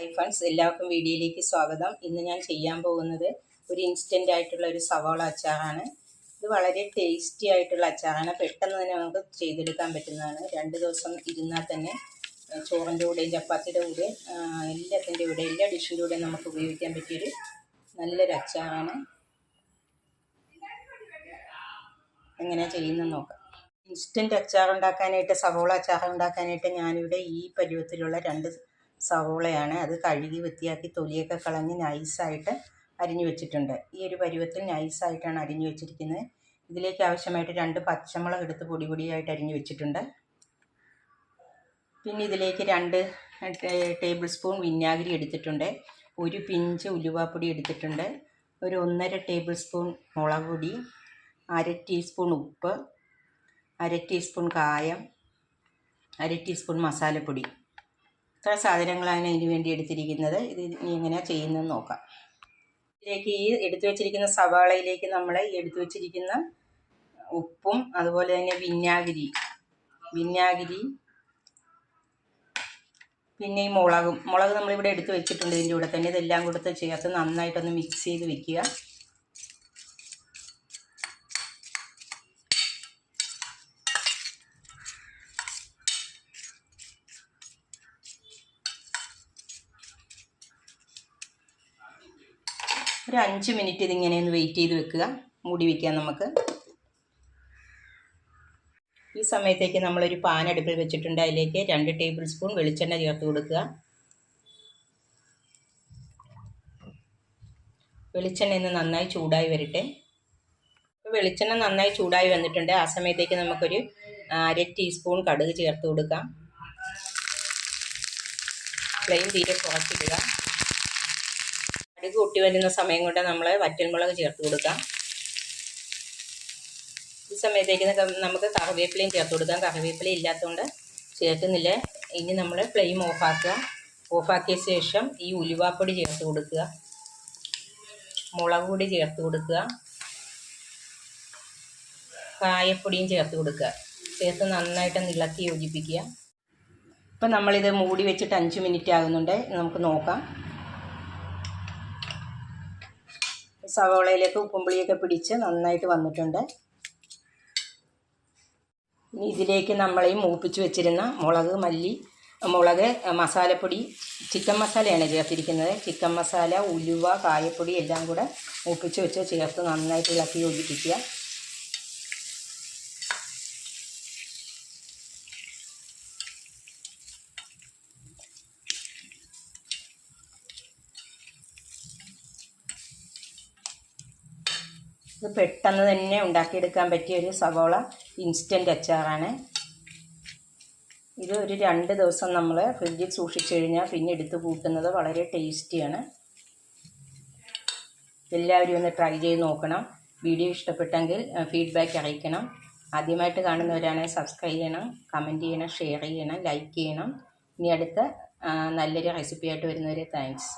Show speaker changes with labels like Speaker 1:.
Speaker 1: Hi friends എല്ലാവർക്കും വീഡിയോയിലേക്ക് സ്വാഗതം. ഇന്ന് ഞാൻ ചെയ്യാൻ പോകുന്നത് ഒരു ഇൻസ്റ്റന്റ് ആയിട്ടുള്ള ഒരു സവാള അച്ചാറാണ്. ഇത് വളരെ ടേസ്റ്റി ആയിട്ടുള്ള അച്ചാറാണ്. പെട്ടെന്ന് തന്നെ നമുക്ക് ചെയ്തെടുക്കാൻ പറ്റുന്നതാണ്. രണ്ട് ദിവസം ഇരുന്നാൽ തന്നെ ചോറിന്റെ കൂടെയും ചപ്പാത്തിയുടെ കൂടെ എല്ലാത്തിന്റെ കൂടെ എല്ലാ ഡിഷിന്റെ കൂടെ നമുക്ക് ഉപയോഗിക്കാൻ പറ്റിയൊരു നല്ലൊരു അച്ചാറാണ്. എങ്ങനെയാണ് ചെയ്യുന്നത് നോക്കാം. ഇൻസ്റ്റന്റ് അച്ചാർ ഉണ്ടാക്കാനായിട്ട് സവോള അച്ചാർ ഉണ്ടാക്കാനായിട്ട് ഞാനിവിടെ ഈ പരുവത്തിലുള്ള രണ്ട് സവോളയാണ് അത് കഴുകി വൃത്തിയാക്കി തൊലിയൊക്കെ കളഞ്ഞ് നൈസായിട്ട് അരിഞ്ഞു വെച്ചിട്ടുണ്ട്. ഈ ഒരു പരുവത്തിൽ നൈസായിട്ടാണ് അരിഞ്ഞു വെച്ചിരിക്കുന്നത്. ഇതിലേക്ക് ആവശ്യമായിട്ട് രണ്ട് പച്ചമുളക് എടുത്ത് പൊടി പൊടിയായിട്ട് അരിഞ്ഞു വെച്ചിട്ടുണ്ട്. പിന്നെ ഇതിലേക്ക് രണ്ട് ടേബിൾ സ്പൂൺ വിനാഗിരി എടുത്തിട്ടുണ്ട്. ഒരു പിഞ്ച് ഉലുവാപ്പൊടി എടുത്തിട്ടുണ്ട്. ഒരു ഒന്നര ടേബിൾ സ്പൂൺ മുളക് പൊടി അര ടീസ്പൂൺ ഉപ്പ് അര ടീസ്പൂൺ കായം അര ടീസ്പൂൺ മസാലപ്പൊടി. ഇത്ര സാധനങ്ങളാണ് ഇതിന് വേണ്ടി എടുത്തിരിക്കുന്നത്. ഇത് ഇനി എങ്ങനെയാണ് ചെയ്യുന്നതെന്ന് നോക്കാം. ഇതിലേക്ക് ഈ എടുത്തു വെച്ചിരിക്കുന്ന സവാളയിലേക്ക് നമ്മൾ ഈ എടുത്തു വെച്ചിരിക്കുന്ന ഉപ്പും അതുപോലെ തന്നെ വിനാഗിരി വിനാഗിരി പിന്നെ ഈ മുളകും. മുളക് നമ്മളിവിടെ എടുത്ത് വെച്ചിട്ടുണ്ട് ഇതിന്റെ കൂടെ തന്നെ. ഇതെല്ലാം കൂടെ ചേർത്ത് നന്നായിട്ടൊന്ന് മിക്സ് ചെയ്ത് വെക്കുക. ഒരു അഞ്ച് മിനിറ്റ് ഇതിങ്ങനെ ഒന്ന് വെയിറ്റ് ചെയ്ത് വെക്കുക. മൂടി വയ്ക്കാം നമുക്ക്. ഈ സമയത്തേക്ക് നമ്മളൊരു പാൻ അടുപ്പിൽ വെച്ചിട്ടുണ്ട്. അതിലേക്ക് രണ്ട് ടേബിൾ സ്പൂൺ വെളിച്ചെണ്ണ ചേർത്ത് കൊടുക്കുക. വെളിച്ചെണ്ണ ഇന്ന് നന്നായി ചൂടായി വരട്ടെ. വെളിച്ചെണ്ണ നന്നായി ചൂടായി വന്നിട്ടുണ്ട്. ആ സമയത്തേക്ക് നമുക്കൊരു അര ടീസ്പൂൺ കടുക് ചേർത്ത് കൊടുക്കാം. ഫ്ലെയിം തീരെ കുറച്ചിടുക. കടുക് കൂട്ടി വരുന്ന സമയം കൊണ്ട് നമ്മൾ വറ്റൽമുളക് ചേർത്ത് കൊടുക്കാം. ഈ സമയത്തേക്ക് നമുക്ക് കറിവേപ്പിലയും ചേർത്ത് കൊടുക്കാം. കറിവേപ്പില ഇല്ലാത്തതുകൊണ്ട് ചേർക്കുന്നില്ല. ഇനി നമ്മൾ ഫ്ലെയിം ഓഫാക്കുക ഓഫാക്കിയ ശേഷം ഈ ഉലുവാപ്പൊടി ചേർത്ത് കൊടുക്കുക. മുളക് പൊടി ചേർത്ത് കൊടുക്കുക. കായപ്പൊടിയും ചേർത്ത് കൊടുക്കുക. ചേർത്ത് നന്നായിട്ട് ഇളക്കി യോജിപ്പിക്കുക. ഇപ്പം നമ്മളിത് മൂടി വെച്ചിട്ട് അഞ്ച് മിനിറ്റ് ആകുന്നുണ്ട്. നമുക്ക് നോക്കാം. സവോളയിലേക്ക് ഉപ്പും പുളിയൊക്കെ പിടിച്ച് നന്നായിട്ട് വന്നിട്ടുണ്ട്. ഇനി ഇതിലേക്ക് നമ്മൾ ഈ മൂപ്പിച്ച് വെച്ചിരുന്ന മുളക് മല്ലി മുളക് മസാലപ്പൊടി ചിക്കൻ മസാലയാണ് ചേർത്തിരിക്കുന്നത്. ചിക്കൻ മസാല ഉലുവ കായപ്പൊടി എല്ലാം കൂടെ മൂപ്പിച്ച് വെച്ച് ചേർത്ത് നന്നായിട്ട് ഇളക്കി യോജിപ്പിക്കുക. ഇത് പെട്ടെന്ന് തന്നെ ഉണ്ടാക്കിയെടുക്കാൻ പറ്റിയ ഒരു സവോള ഇൻസ്റ്റന്റ് അച്ചാറാണ്. ഇത് ഒരു രണ്ട് ദിവസം നമ്മൾ ഫ്രിഡ്ജിൽ സൂക്ഷിച്ചു കഴിഞ്ഞാൽ പിന്നെ എടുത്ത് കൂട്ടുന്നത് വളരെ ടേസ്റ്റിയാണ്. എല്ലാവരും ഒന്ന് ട്രൈ ചെയ്ത് നോക്കണം. വീഡിയോ ഇഷ്ടപ്പെട്ടെങ്കിൽ ഫീഡ്ബാക്ക് അറിയിക്കണം. ആദ്യമായിട്ട് കാണുന്നവരാണെങ്കിൽ സബ്സ്ക്രൈബ് ചെയ്യണം കമന്റ് ചെയ്യണം ഷെയർ ചെയ്യണം ലൈക്ക് ചെയ്യണം. ഇനി അടുത്ത നല്ലൊരു റെസിപ്പിയായിട്ട് വരുന്നവരെ താങ്ക്സ്